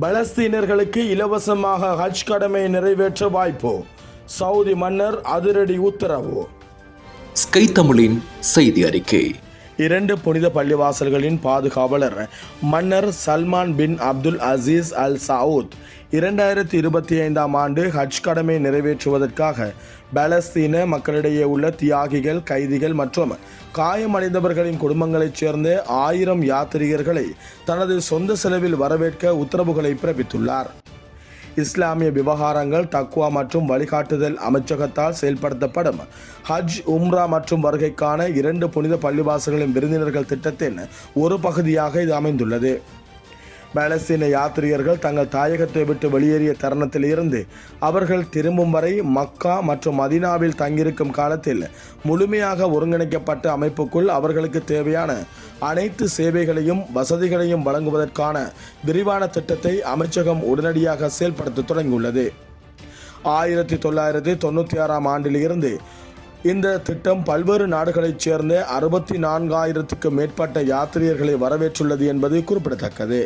பலஸ்தீனர்களுக்கு இலவசமாக ஹஜ் கடமை நிறைவேற்ற வாய்ப்பு. சவுதி மன்னர் அதிரடி உத்தரவு. ஸ்கை தமிழின் செய்தி அறிக்கை. இரண்டு புனித பள்ளிவாசல்களின் பாதுகாவலர் மன்னர் Salman bin Abdul Aziz Al Saud. இரண்டாயிரத்தி இருபத்தி ஐந்தாம் ஆண்டு ஹஜ் கடமை நிறைவேற்றுவதற்காக பாலஸ்தீன மக்களிடையே உள்ள தியாகிகள் கைதிகள் மற்றும் காயமடைந்தவர்களின் குடும்பங்களைச் சேர்ந்த ஆயிரம் யாத்திரிகர்களை தனது சொந்த செலவில் வரவேற்க உத்தரவுகளை பிறப்பித்துள்ளார். இஸ்லாமிய விவகாரங்கள் தக்வா மற்றும் வழிகாட்டுதல் அமைச்சகத்தால் செயல்படுத்தப்படும். ஹஜ் உம்ரா மற்றும் வருகைக்கான இரண்டு புனித பள்ளிவாசல்களின் விருந்தினர்கள் திட்டத்தின் ஒரு பகுதியாக இது அமைந்துள்ளது. பாலஸ்தீன யாத்ரீகர்கள் தங்கள் தாயகத்தை விட்டு வெளியேறிய தருணத்திலிருந்து அவர்கள் திரும்பும் வரை மக்கா மற்றும் மதீனாவில் தங்கியிருக்கும் காலத்தில் முழுமையாக ஒருங்கிணைக்கப்பட்ட அமைப்புக்குள் அவர்களுக்கு தேவையான அனைத்து சேவைகளையும் வசதிகளையும் வழங்குவதற்கான விரிவான திட்டத்தை அமைச்சகம் உடனடியாக செயல்படுத்த தொடங்கியுள்ளது. ஆயிரத்தி தொள்ளாயிரத்தி தொண்ணூற்றி ஆறாம் ஆண்டிலிருந்து இந்த திட்டம் பல்வேறு நாடுகளைச் சேர்ந்த அறுபத்தி நான்காயிரத்துக்கு மேற்பட்ட யாத்ரீகர்களை வரவேற்றுள்ளது என்பது குறிப்பிடத்தக்கது.